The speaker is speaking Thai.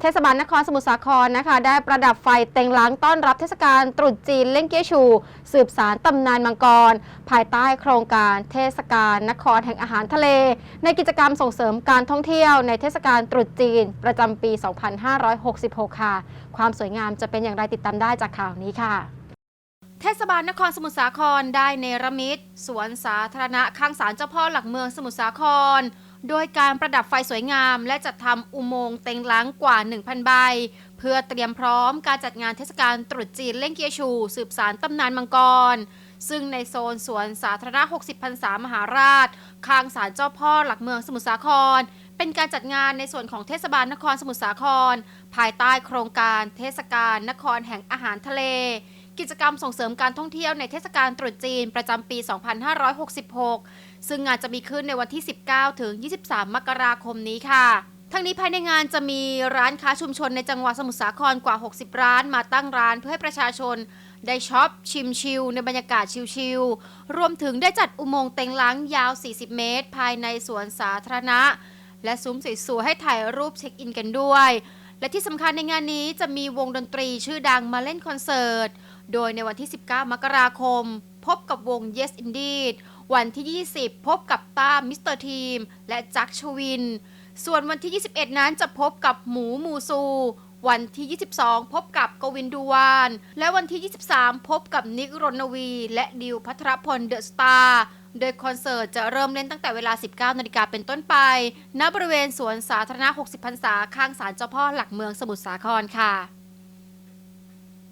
เทศบาลนครสมุทรสาครนะคะ ได้ประดับไฟเต็งล้างต้อนรับเทศกาลตรุษจีนเล่งเกี้ยชู สืบสารตำนานมังกร ภายใต้โครงการเทศกาลนครแห่งอาหารทะเล ในกิจกรรมส่งเสริมการท่องเที่ยวในเทศกาลตรุษจีน ประจำปี 2566 ค่ะ ความสวยงามจะเป็นอย่างไรติดตามได้จากข่าวนี้ค่ะเทศบาลนครสมุทรสาครได้เนรมิตสวนสาธารณะข้างศาลเจ้าพ่อหลักเมืองสมุทรสาคร โดยการประดับไฟสวยงาม และจัดทำอุโมงค์เต็งล้างกว่า 1,000 ใบ เพื่อเตรียมพร้อมการจัดงานเทศกาลตรุษจีนเล่งเกียชู สืบสารตำนานมังกร ซึ่งในโซนสวนสาธารณะ 60พรรษามหาราช ข้างศาลเจ้าพ่อหลักเมืองสมุทรสาคร เป็นการจัดงานในส่วนของเทศบาลนครสมุทรสาคร ภายใต้โครงการเทศกาลนครแห่งอาหารทะเล กิจกรรมส่งเสริมการท่องเที่ยวในเทศกาลตรุษจีนประจำปี 2566 ซึ่งงานจะมีขึ้นในวันที่ 19 ถึง 23 มกราคมนี้ค่ะ ทั้งนี้ภายในงานจะมีร้านค้าชุมชนในจังหวัดสมุทรสาครกว่า 60 ร้านมาตั้งร้านเพื่อให้ประชาชนได้ช็อปชิมชิลในบรรยากาศชิลๆ รวมถึงได้จัดอุโมงค์เต็งล้างยาว 40 เมตร ภายในสวนสาธารณะ และซุ้มสวยๆให้ถ่ายรูปเช็คอินกันด้วย และที่สำคัญในงานนี้จะมีวงดนตรีชื่อดังมาเล่นคอนเสิร์ต โดยในวันที่ 19 มกราคม พบกับวง Yes Indeed วันที่ 20 พบกับต้ามิสเตอร์ทีมและจักชวิน ส่วนวันที่ 21 นั้นจะพบกับหมูมูซู วันที่ 22 พบกับกวินดูวาน และวันที่ 23 พบกับนิกรณวี และดิวพัทรพลเดอะสตาร์โดยคอนเสิร์ตจะเริ่มเล่นตั้งแต่เวลา 19 นาฬิกาเป็นต้นไป ณ บริเวณสวนสาธารณะ 60 พรรษา ข้างศาลเจ้าพ่อหลักเมืองสมุทรสาครค่ะ